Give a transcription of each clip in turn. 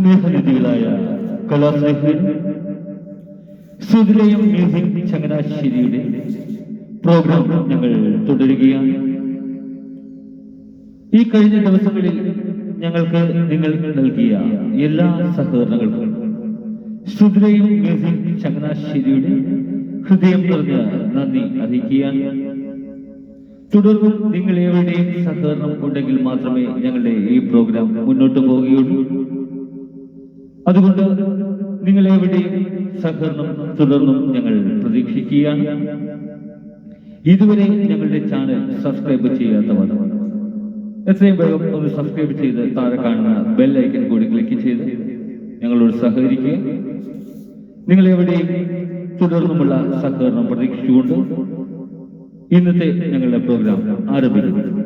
സ്നേഹനിധികളായ കലാസ്നേഹൻ സുതിലയം music ചങ്ങനാശ്ശേരിയുടെ programme ഞങ്ങൾ തുടരുകയാണ്. ഈ കഴിഞ്ഞ ദിവസങ്ങളിൽ ഞങ്ങൾക്ക് നിങ്ങൾ നൽകിയ എല്ലാ സഹകരണങ്ങൾക്കും സുതിലയം മ്യൂസിക് ചങ്ങനാശ്ശേരിയുടെ ഹൃദയം നിറഞ്ഞ നന്ദി അറിയിക്കുകയാണ്. തുടർന്നും നിങ്ങൾ എവിടെയും സഹകരണം ഉണ്ടെങ്കിൽ മാത്രമേ ഞങ്ങളുടെ ഈ പ്രോഗ്രാം മുന്നോട്ട് പോവുകയുള്ളൂ. അതുകൊണ്ട് നിങ്ങൾ എവിടെയും സഹകരണം തുടർന്നും ഞങ്ങൾ പ്രതീക്ഷിക്കുകയാണ്. ഇതുവരെ ഞങ്ങളുടെ ചാനൽ സബ്സ്ക്രൈബ് ചെയ്യാത്തവർ എത്രയും വേഗം ഒന്ന് സബ്സ്ക്രൈബ് ചെയ്ത് താഴെ കാണുന്ന ബെൽ ഐക്കൺ കൂടി ക്ലിക്ക് ചെയ്ത് ഞങ്ങളോട് സഹകരിക്കുക. നിങ്ങൾ എവിടെയും തുടർന്നുമുള്ള സഹകരണം പ്രതീക്ഷിച്ചുകൊണ്ട് ഇന്നത്തെ ഞങ്ങളുടെ പ്രോഗ്രാം ആരംഭിക്കുന്നു.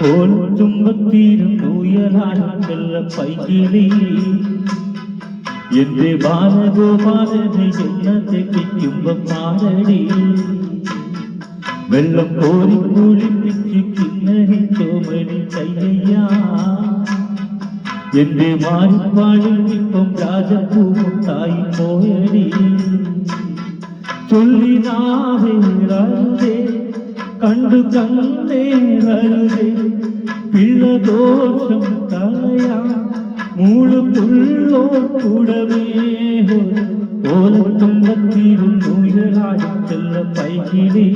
ഓളത്തുമ്പത്തിരുന്നുയലാടുള്ള പൈകിളി എന്റെ ബാലഗോപാലനെ എന്നത്തെ പിക്കുമ്പോ പാടടി വെള്ളം കോരി കുളിപ്പിച്ച് കിന്നരി ചോമനി കയ്യ എന്റെ മാറിപ്പാടിൽ ഇപ്പം രാജപൂമുട്ടായി പോയടി ചൊല്ലിനാവേ കണ്ടു തന്നേ നൽകി പിഴദോഷം കളയാ മൂളു പുള്ളോ കൂടവേ ഓലത്തുമ്പത്തിരുന്നുയരാടിച്ചല്ല പൈകിളി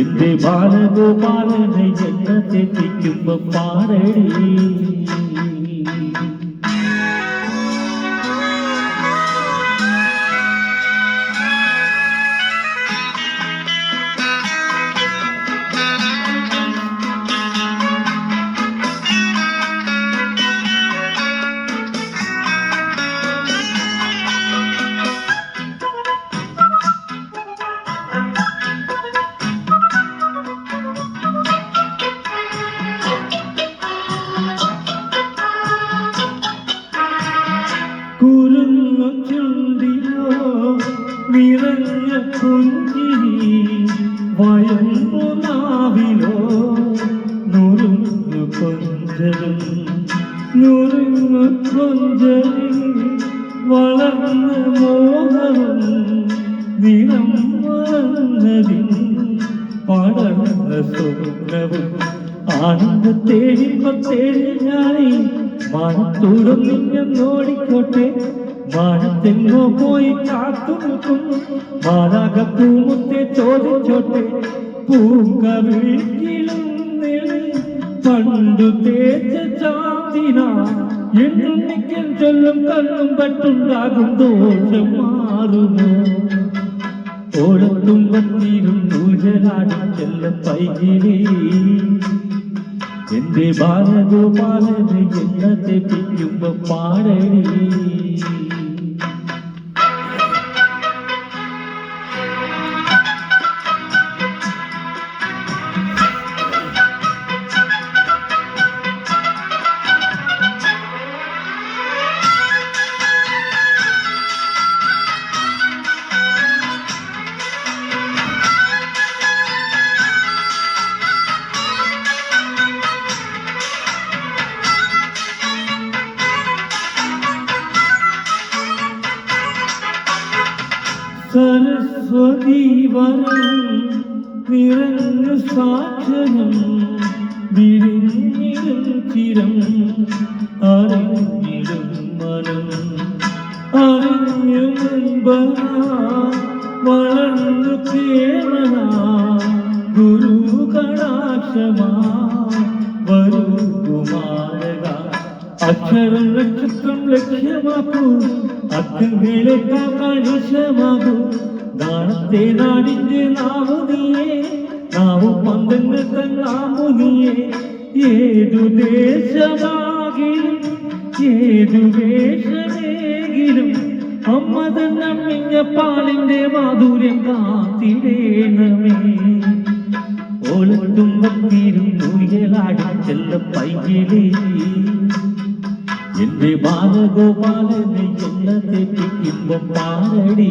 എന്റെ ബാലഗോപാലനെ ജന്മത്തെത്തിക്കുമ്പോ പാടടി. നിറഞ്ഞ പുഞ്ചിരി വയമ്പു നാവിലോ നുറുങ്ങു കൊഞ്ചലും നുറുങ്ങു കൊഞ്ചലിൽ വളർന്ന മോഹവും നിറം വളർന്നതിൽ പടർന്ന സ്വപ്നവും. ആനന്ദത്തേഴിപ്പത്തേഴി ഞാനേ മാനത്തോടും നിന്നോടിക്കോട്ടെ മാനത്തെങ്ങോ പോയി കാത്തു നിൽക്കും മാലാകപ്പൂമുത്തെ ചോദിച്ചോട്ടെ പൂങ്കവിളിക്കിലും പണ്ടു തേച്ച ചാന്തിന. എണ്ണുണ്ണിക്കൻ ചൊല്ലും കണ്ണും പെട്ടുണ്ടാകും ദോഷം മാറുമോ ഓടത്തും വന്നിരുന്നു ചെല്ല പൈകിലേ എന്റെ ബാലഗോപാലനെ എന്നത്തെ പിക്കുമ്പോ പാടടി സരസ്വതി വരം നിറഞ്ഞ സാക്ഷരം വിരിഞ്ഞിടും ചിരം അറിഞ്ഞിടും മനം. അറിഞ്ഞു വളർന്നു കേമന ഗുരു കടാക്ഷമാ വരൂ കുമാരക. അക്ഷരം നക്ഷത്രം ലക്ഷ്യമാക്കൂ അക്കങ്ങളെ കാണിശമാകൂ നാളത്തെ നാടിന്റെ നാവു നാവും പന്തങ്ങൾ തന്നാമു നീയേ ഏതു ദേശമാകിലും ഏതു വേഷമേകിലും അമ്മ തന്നമ്മിഞ്ഞ പാലിന്റെ മാധുര്യം കാത്തിടേണമേ. ഓളത്തുമ്പത്തിരുന്നു ഉയലാടി ചെല്ല പയ്യലേ എന്റെ ബാലഗോപാലനെ എന്നത്തെ പിക്കുമ്പം പാടടി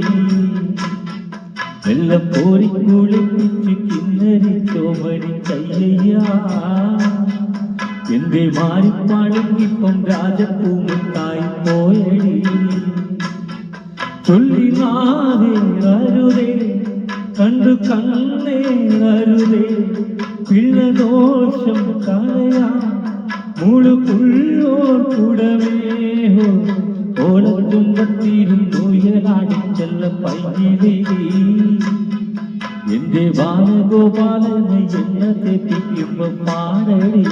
വെള്ളപ്പോരി കുളിപ്പിച്ച് കിന്നരി ചോമരി കയ്യ എന്റെ മാറിപ്പാടുക്കിപ്പം രാജപ്പൂമുട്ടായി പോയടി. ചൊല്ലി നാദേ അരുതേ കണ്ടു കണ്ണേ അരുതേ പിള്ളദോഷം കളയാ. മുഴുപുള്ളോർ പുടവേഹോ ഓളത്തുമ്പത്തിരുന്നു ഉയരാടി ചെല്ല പൈകിലേ എന്റെ ബാലഗോപാലനെ എന്നെ തെപ്പിക്കുമ്പോ പാടലേ